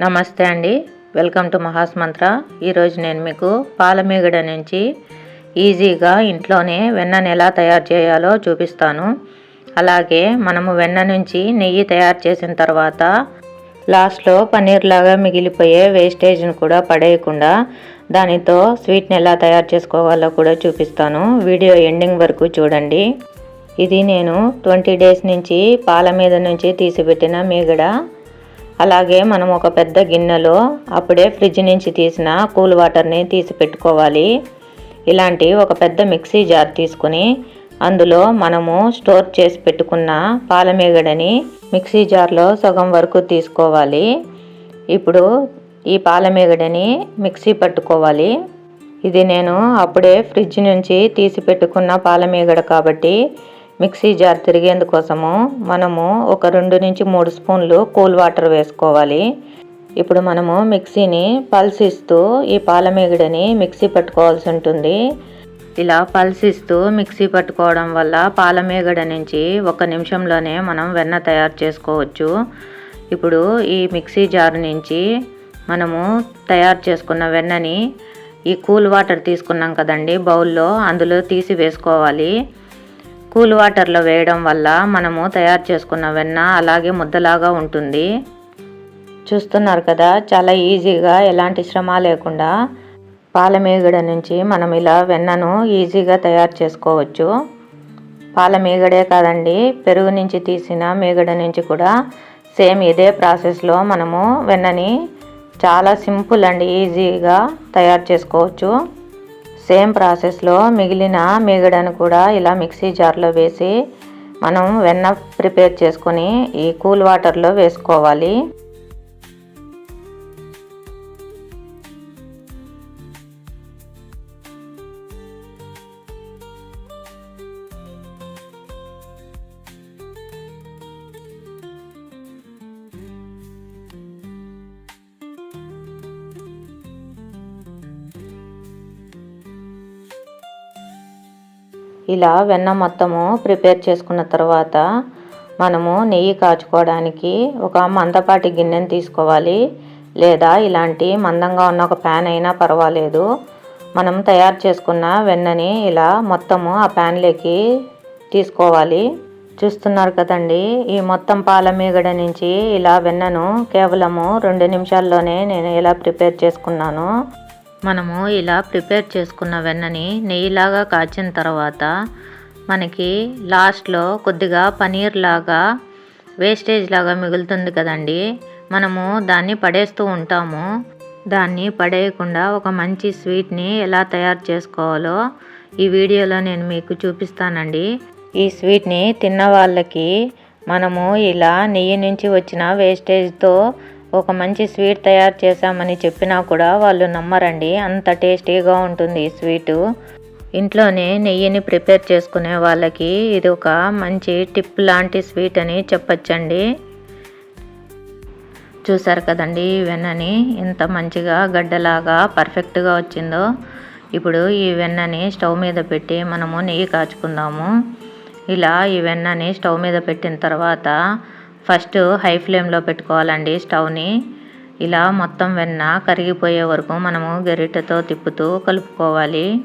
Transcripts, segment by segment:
నమస్తే అండి. Welcome to Maha's మంత్ర ఈరోజు నేను మీకు పాలమీగడ నుంచి ఈజీగా ఇంట్లోనే వెన్నను ఎలా తయారు చేయాలో చూపిస్తాను. అలాగే మనము వెన్న నుంచి నెయ్యి తయారు చేసిన తర్వాత లాస్ట్లో పన్నీర్ లాగా మిగిలిపోయే వేస్టేజ్ని కూడా పడేయకుండా దానితో స్వీట్ని ఎలా తయారు చేసుకోవాలో కూడా చూపిస్తాను. వీడియో ఎండింగ్ వరకు చూడండి. ఇది నేను ట్వంటీ డేస్ నుంచి పాల మీద నుంచి తీసిపెట్టిన మీగడ. అలాగే మనం ఒక పెద్ద గిన్నెలో అప్పుడే ఫ్రిడ్జ్ నుంచి తీసిన కూల్ వాటర్ని తీసి పెట్టుకోవాలి. ఇలాంటి ఒక పెద్ద మిక్సీ జార్ తీసుకుని అందులో మనము స్టోర్ చేసి పెట్టుకున్న పాలమేగడని మిక్సీ జార్లో సగం వరకు తీసుకోవాలి. ఇప్పుడు ఈ పాలమేగడని మిక్సీ పట్టుకోవాలి. ఇది నేను అప్పుడే ఫ్రిడ్జ్ నుంచి తీసి పెట్టుకున్న పాలమేగడ కాబట్టి మిక్సీ జార్ తిరిగేందుకోసము మనము ఒక రెండు నుంచి మూడు స్పూన్లు కూల్ వాటర్ వేసుకోవాలి. ఇప్పుడు మనము మిక్సీని పల్సిస్తూ ఈ పాలమేగడని మిక్సీ పట్టుకోవాల్సి ఉంటుంది. ఇలా పల్సిస్తూ మిక్సీ పట్టుకోవడం వల్ల పాలమేగడ నుంచి ఒక నిమిషంలోనే మనం వెన్న తయారు చేసుకోవచ్చు. ఇప్పుడు ఈ మిక్సీ జార్ నుంచి మనము తయారు చేసుకున్న వెన్నని ఈ కూల్ వాటర్ తీసుకున్నాం కదండి బౌల్లో అందులో తీసి వేసుకోవాలి. కూల్ వాటర్లో వేయడం వల్ల మనము తయారు చేసుకున్న వెన్న అలాగే ముద్దలాగా ఉంటుంది. చూస్తున్నారు కదా చాలా ఈజీగా ఎలాంటి శ్రమ లేకుండా పాల మీగడ నుంచి మనం ఇలా వెన్నను ఈజీగా తయారు చేసుకోవచ్చు. పాల మీగడే కాదండి పెరుగు నుంచి తీసిన మీగడ నుంచి కూడా సేమ్ ఇదే ప్రాసెస్లో మనము వెన్నని చాలా సింపుల్ అండ్ ఈజీగా తయారు చేసుకోవచ్చు. సేమ్ ప్రాసెస్లో మిగిలిన మీగడను కూడా ఇలా మిక్సీ జార్లో వేసి మనం వెన్న ప్రిపేర్ చేసుకొని ఈ కూల్ వాటర్లో వేసుకోవాలి. ఇలా వెన్న మొత్తము ప్రిపేర్ చేసుకున్న తర్వాత మనము నెయ్యి కాచుకోవడానికి ఒక మందపాటి గిన్నెను తీసుకోవాలి. లేదా ఇలాంటి మందంగా ఉన్న ఒక ప్యాన్ అయినా పర్వాలేదు. మనం తయారు చేసుకున్న వెన్నని ఇలా మొత్తము ఆ ప్యాన్లోకి తీసుకోవాలి. చూస్తున్నారు కదండి ఈ మొత్తం పాల మీగడ నుంచి ఇలా వెన్నను కేవలము రెండు నిమిషాల్లోనే నేను ఇలా ప్రిపేర్ చేసుకున్నాను. మనము ఇలా ప్రిపేర్ చేసుకున్న వెన్నని నెయ్యిలాగా కాచిన తర్వాత మనకి లాస్ట్లో కొద్దిగా పనీర్ లాగా వేస్టేజ్ లాగా మిగులుతుంది కదండి. మనము దాన్ని పడేస్తూ ఉంటాము. దాన్ని పడేయకుండా ఒక మంచి స్వీట్ని ఎలా తయారు చేసుకోవాలో ఈ వీడియోలో నేను మీకు చూపిస్తానండి. ఈ స్వీట్ని తిన్న వాళ్ళకి మనము ఇలా నెయ్యి నుంచి వచ్చిన వేస్టేజ్తో ఒక మంచి స్వీట్ తయారు చేశామని చెప్పినా కూడా వాళ్ళు నమ్మరండి. అంత టేస్టీగా ఉంటుంది ఈ స్వీటు. ఇంట్లోనే నెయ్యిని ప్రిపేర్ చేసుకునే వాళ్ళకి ఇది ఒక మంచి టిప్ లాంటి స్వీట్ అని చెప్పచ్చండి. చూసారు కదండి వెన్నని ఎంత మంచిగా గడ్డలాగా పర్ఫెక్ట్గా వచ్చిందో. ఇప్పుడు ఈ వెన్నని స్టవ్ మీద పెట్టి మనము నెయ్యి కాచుకుందాము. ఇలా ఈ వెన్నని స్టవ్ మీద పెట్టిన తర్వాత ఫస్ట్ హై ఫ్లేమ్లో పెట్టుకోవాలండి స్టవ్ని. ఇలా మొత్తం వెన్న కరిగిపోయే వరకు మనము గరిటెతో తిప్పుతూ కలుపుకోవాలి.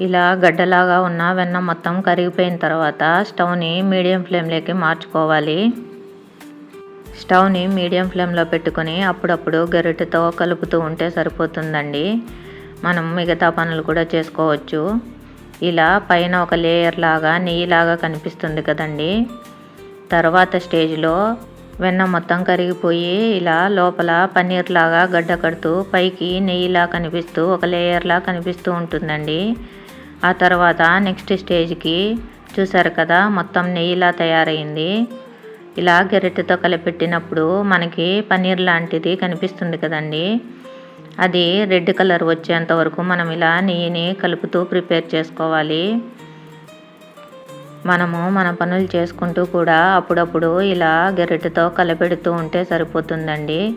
ఇలా గడ్డలాగా ఉన్న వెన్న మొత్తం కరిగిపోయిన తర్వాత స్టవ్ని మీడియం ఫ్లేమ్లోకి మార్చుకోవాలి. స్టవ్ని మీడియం ఫ్లేమ్లో పెట్టుకొని అప్పుడప్పుడు గరిటెతో కలుపుతూ ఉంటే సరిపోతుందండి. మనం మిగతా పనులు కూడా చేసుకోవచ్చు. ఇలా పైన ఒక లేయర్ లాగా నెయ్యిలాగా కనిపిస్తుంది కదండి. తర్వాత స్టేజ్లో వెన్న మొత్తం కరిగిపోయి ఇలా లోపల పన్నీర్ లాగా గడ్డ కడుతూ పైకి నెయ్యిలా కనిపిస్తూ ఒక లేయర్లా కనిపిస్తూ ఉంటుందండి. ఆ తర్వాత నెక్స్ట్ స్టేజ్కి చూసారు కదా మొత్తం నెయ్యిలా తయారైంది. ఇలా గెరెట్తో కలిపెట్టినప్పుడు మనకి పన్నీర్ లాంటిది కనిపిస్తుంది కదండి. అది రెడ్ కలర్ వచ్చేంత వరకు మనం ఇలా నెయ్యిని కలుపుతూ ప్రిపేర్ చేసుకోవాలి. మనము మన పనులు చేసుకుంటూ కూడా అప్పుడప్పుడు ఇలా గెరెట్తో కలపెడుతూ ఉంటే సరిపోతుందండి.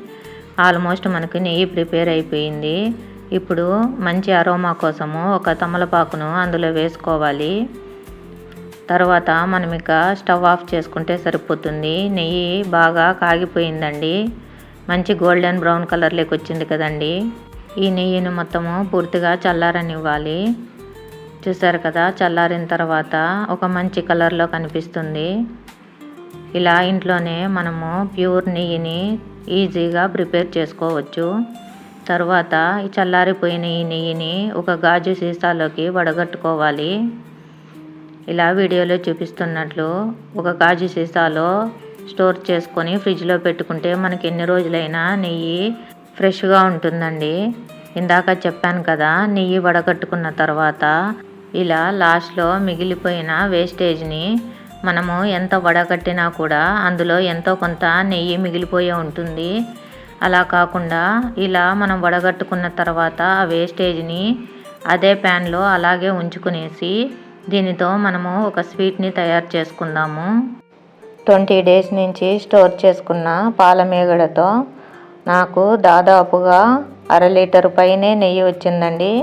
ఆల్మోస్ట్ మనకి నెయ్యి ప్రిపేర్ అయిపోయింది. ఇప్పుడు మంచి అరోమా కోసము ఒక తమలపాకును అందులో వేసుకోవాలి. తర్వాత మనం ఇక స్టవ్ ఆఫ్ చేసుకుంటే సరిపోతుంది. నెయ్యి బాగా కాగిపోయిందండి. మంచి గోల్డెన్ బ్రౌన్ కలర్లోకి వచ్చింది కదండి. ఈ నెయ్యిని మొత్తము పూర్తిగా చల్లారనివ్వాలి. చూసారు కదా చల్లారిన తర్వాత ఒక మంచి కలర్లో కనిపిస్తుంది. ఇలా ఇంట్లోనే మనము ప్యూర్ నెయ్యిని ఈజీగా ప్రిపేర్ చేసుకోవచ్చు. తర్వాత ఈ చల్లారిపోయిన ఈ నెయ్యిని ఒక గాజు సీసాలోకి వడగట్టుకోవాలి. ఇలా వీడియోలో చూపిస్తున్నట్లు ఒక గాజు సీసాలో స్టోర్ చేసుకొని ఫ్రిడ్జ్లో పెట్టుకుంటే మనకి ఎన్ని రోజులైనా నెయ్యి ఫ్రెష్గా ఉంటుందండి. ఇందాక చెప్పాను కదా నెయ్యి వడగట్టుకున్న తర్వాత ఇలా లాస్ట్లో మిగిలిపోయిన వేస్టేజ్ని మనము ఎంత వడగట్టినా కూడా అందులో ఎంతో కొంత నెయ్యి మిగిలిపోయే ఉంటుంది. అలా కాకుండా ఇలా మనం వడగట్టుకున్న తర్వాత ఆ వేస్టేజ్ని అదే ప్యాన్లో అలాగే ఉంచుకునేసి దీనితో మనము ఒక స్వీట్ని తయారు చేసుకుందాము. ట్వంటీ డేస్ నుంచి స్టోర్ చేసుకున్న పాలమేగడతో నాకు దాదాపుగా అర లీటర్ పైనే నెయ్యి వచ్చిందండి.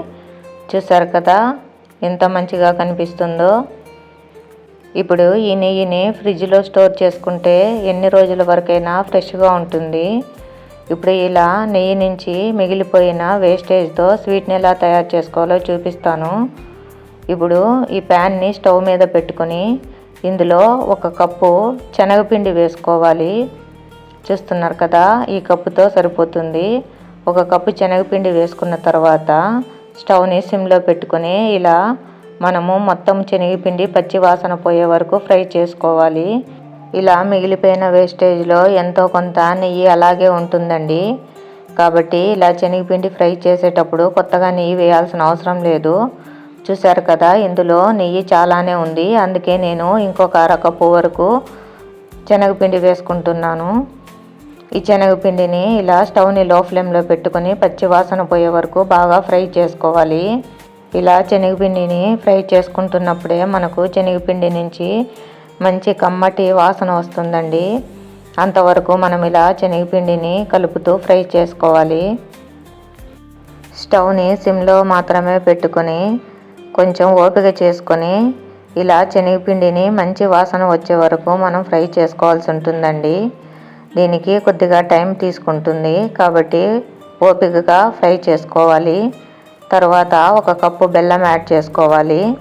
చూసారు కదా ఎంత మంచిగా కనిపిస్తుందో. ఇప్పుడు ఈ నెయ్యిని ఫ్రిడ్జ్లో స్టోర్ చేసుకుంటే ఎన్ని రోజుల వరకైనా ఫ్రెష్గా ఉంటుంది. ఇప్పుడు ఇలా నెయ్యి నుంచి మిగిలిపోయిన వేస్టేజ్తో స్వీట్ని ఎలా తయారు చేసుకోవాలో చూపిస్తాను. ఇప్పుడు ఈ ప్యాన్ని స్టవ్ మీద పెట్టుకొని ఇందులో ఒక కప్పు శనగపిండి వేసుకోవాలి. చూస్తున్నారు కదా ఈ కప్పుతో సరిపోతుంది. ఒక కప్పు శనగపిండి వేసుకున్న తర్వాత స్టవ్ని సిమ్లో పెట్టుకొని ఇలా మనము మొత్తం శనగపిండి పచ్చి వాసన పోయే వరకు ఫ్రై చేసుకోవాలి. ఇలా మిగిలిపోయిన వేస్టేజ్లో ఎంతో కొంత నెయ్యి అలాగే ఉంటుందండి. కాబట్టి ఇలా శనగపిండి ఫ్రై చేసేటప్పుడు కొత్తగా నెయ్యి వేయాల్సిన అవసరం లేదు. చూశారు కదా ఇందులో నెయ్యి చాలానే ఉంది. అందుకే నేను ఇంకొక అరకప్పు వరకు శనగపిండి వేసుకుంటున్నాను. ఈ శనగపిండిని ఇలా స్టవ్ని లో ఫ్లేమ్లో పెట్టుకొని పచ్చి వాసన పోయే వరకు బాగా ఫ్రై చేసుకోవాలి. ఇలా శనగపిండిని ఫ్రై చేసుకుంటున్నప్పుడే మనకు శనగపిండి నుంచి మంచి కమ్మటి వాసన వస్తుందండి. అంతవరకు మనం ఇలా శనగపిండిని కలుపుతూ ఫ్రై చేసుకోవాలి. స్టవ్ని సిమ్లో మాత్రమే పెట్టుకొని కొంచెం ఓపిక చేసుకొని ఇలా శనగపిండిని మంచి వాసన వచ్చే వరకు మనం ఫ్రై చేసుకోవాల్సి ఉంటుందండి. దీనికి కొద్దిగా టైం తీసుకుంటుంది కాబట్టి ఓపికగా ఫ్రై చేసుకోవాలి. తర్వాత ఒక కప్పు బెల్లం యాడ్ చేసుకోవాలి.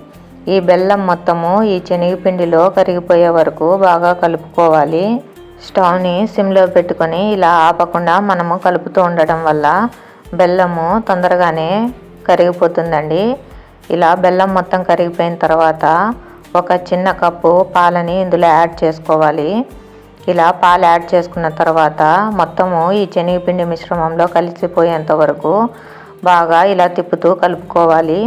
ఈ బెల్లం మొత్తము ఈ శనగపిండిలో కరిగిపోయే వరకు బాగా కలుపుకోవాలి. స్టవ్ని సిమ్లో పెట్టుకొని ఇలా ఆపకుండా మనము కలుపుతూ ఉండటం వల్ల బెల్లము తొందరగానే కరిగిపోతుందండి. ఇలా బెల్లం మొత్తం కరిగిపోయిన తర్వాత ఒక చిన్న కప్పు పాలని ఇందులో యాడ్ చేసుకోవాలి. ఇలా పాలు యాడ్ చేసుకున్న తర్వాత మొత్తము ఈ శనగపిండి మిశ్రమంలో కలిసిపోయేంత వరకు బాగా ఇలా తిప్పుతూ కలుపుకోవాలి.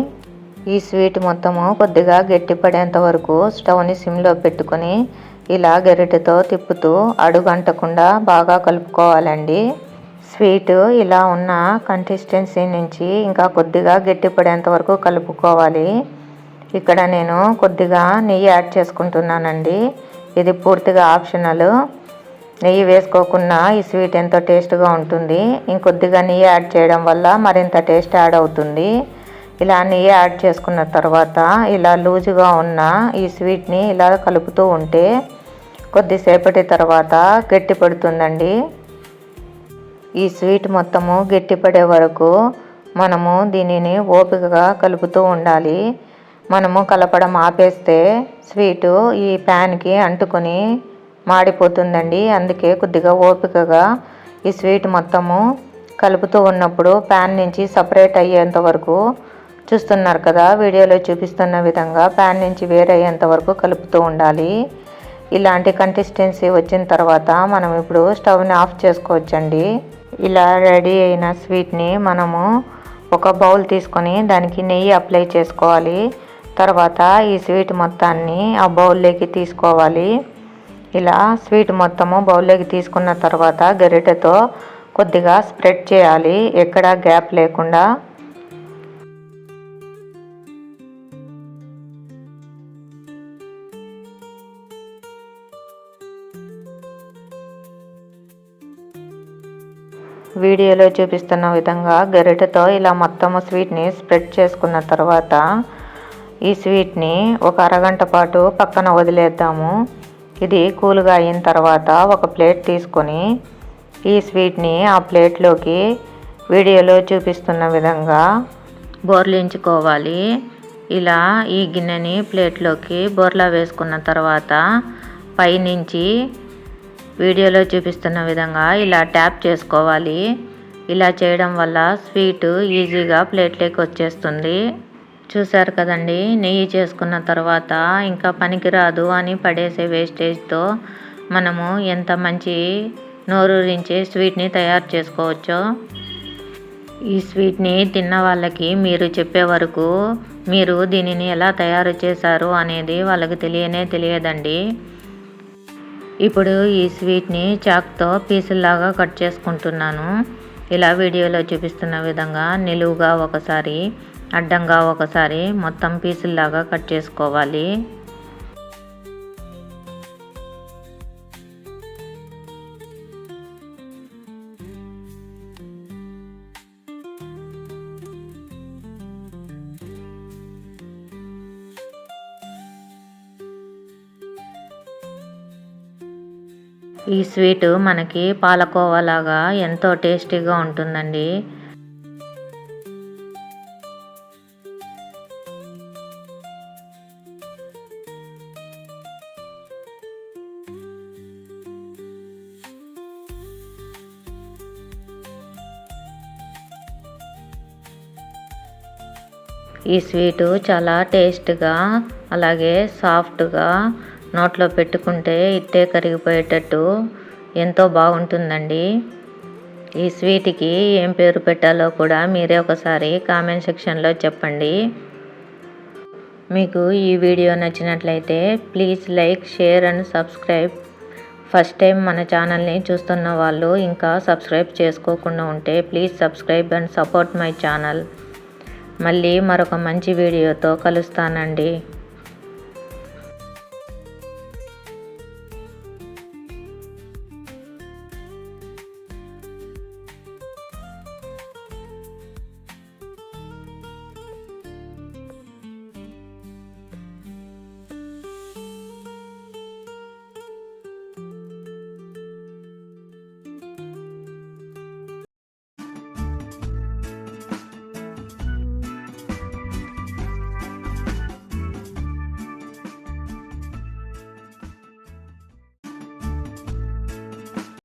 ఈ స్వీట్ మొత్తము కొద్దిగా గట్టిపడేంత వరకు స్టవ్ని సిమ్లో పెట్టుకొని ఇలా గరిటెతో తిప్పుతూ అడుగంటకుండా బాగా కలుపుకోవాలండి. స్వీట్ ఇలా ఉన్న కన్సిస్టెన్సీ నుంచి ఇంకా కొద్దిగా గట్టిపడేంత వరకు కలుపుకోవాలి. ఇక్కడ నేను కొద్దిగా నెయ్యి యాడ్ చేసుకుంటున్నానండి. ఇది పూర్తిగా ఆప్షనల్. నెయ్యి వేసుకోకుండా ఈ స్వీట్ ఎంతో టేస్ట్గా ఉంటుంది. ఇంకొద్దిగా నెయ్యి యాడ్ చేయడం వల్ల మరింత టేస్ట్ యాడ్ అవుతుంది. ఇలా నెయ్యి యాడ్ చేసుకున్న తర్వాత ఇలా లూజుగా ఉన్న ఈ స్వీట్ని ఇలా కలుపుతూ ఉంటే కొద్దిసేపటి తర్వాత గట్టి పడుతుందండి. ఈ స్వీట్ మొత్తము గట్టిపడే వరకు మనము దీనిని ఓపికగా కలుపుతూ ఉండాలి. మనము కలపడం ఆపేస్తే స్వీటు ఈ ప్యాన్కి అంటుకొని మాడిపోతుందండి. అందుకే కొద్దిగా ఓపికగా ఈ స్వీట్ మొత్తము కలుపుతూ ఉన్నప్పుడు ప్యాన్ నుంచి సపరేట్ అయ్యేంత వరకు చూస్తున్నారు కదా వీడియోలో చూపిస్తున్న విధంగా ప్యాన్ నుంచి వేరయ్యేంత వరకు కలుపుతూ ఉండాలి. ఇలాంటి కన్సిస్టెన్సీ వచ్చిన తర్వాత మనం ఇప్పుడు స్టవ్ని ఆఫ్ చేసుకోవచ్చండి. ఇలా రెడీ అయిన స్వీట్ని మనము ఒక బౌల్ తీసుకొని దానికి నెయ్యి అప్లై చేసుకోవాలి. తర్వాత ఈ స్వీట్ మొత్తాన్ని ఆ బౌల్లోకి తీసుకోవాలి. ఇలా స్వీట్ మొత్తము బౌల్లోకి తీసుకున్న తర్వాత గరిటెతో కొద్దిగా స్ప్రెడ్ చేయాలి. ఎక్కడ గ్యాప్ లేకుండా. వీడియోలో చూపిస్తున్న విధంగా గరిటెతో ఇలా మొత్తము స్వీట్ని స్ప్రెడ్ చేసుకున్న తర్వాత ఈ స్వీట్ని ఒక అరగంట పాటు పక్కన వదిలేద్దాము. ఇది కూల్గా అయిన తర్వాత ఒక ప్లేట్ తీసుకొని ఈ స్వీట్ని ఆ ప్లేట్లోకి వీడియోలో చూపిస్తున్న విధంగా బోర్లించుకోవాలి. ఇలా ఈ గిన్నెని ప్లేట్లోకి బోర్లా వేసుకున్న తర్వాత పైనుంచి వీడియోలో చూపిస్తున్న విధంగా ఇలా ట్యాప్ చేసుకోవాలి. ఇలా చేయడం వల్ల స్వీట్ ఈజీగా ప్లేట్లోకి వచ్చేస్తుంది. చూశారు కదండి నెయ్యి చేసుకున్న తర్వాత ఇంకా పనికిరాదు అని పడేసే వేస్టేజ్తో మనము ఎంత మంచి నోరూరించే స్వీట్ని తయారు చేసుకోవచ్చో. ఈ స్వీట్ని తిన్న వాళ్ళకి మీరు చెప్పే వరకు మీరు దీనిని ఎలా తయారు చేశారు అనేది వాళ్ళకి తెలియనే తెలియదండి. ఇప్పుడు ఈ స్వీట్ని చాక్తో పీసుల్లాగా కట్ చేసుకుంటున్నాను. ఇలా వీడియోలో చూపిస్తున్న విధంగా నిలువుగా ఒకసారి అడ్డంగా ఒకసారి మొత్తం పీసుల్లాగా కట్ చేసుకోవాలి. ఈ స్వీట్ మనకి పాలకోవాలాగా ఎంతో టేస్టీగా ఉంటుందండి. ఈ స్వీటు చాలా టేస్ట్గా అలాగే సాఫ్ట్గా నోట్లో పెట్టుకుంటే ఇట్టే కరిగిపోయేటట్టు ఎంతో బాగుంటుందండి. ఈ స్వీట్కి ఏం పేరు పెట్టాలో కూడా మీరే ఒకసారి కామెంట్ సెక్షన్లో చెప్పండి. మీకు ఈ వీడియో నచ్చినట్లయితే please like share and subscribe. First time మన ఛానల్ని చూస్తున్న వాళ్ళు ఇంకా సబ్స్క్రైబ్ చేసుకోకుండా ఉంటే please subscribe and support my channel. మళ్ళీ మరొక మంచి వీడియోతో కలుస్తానండి.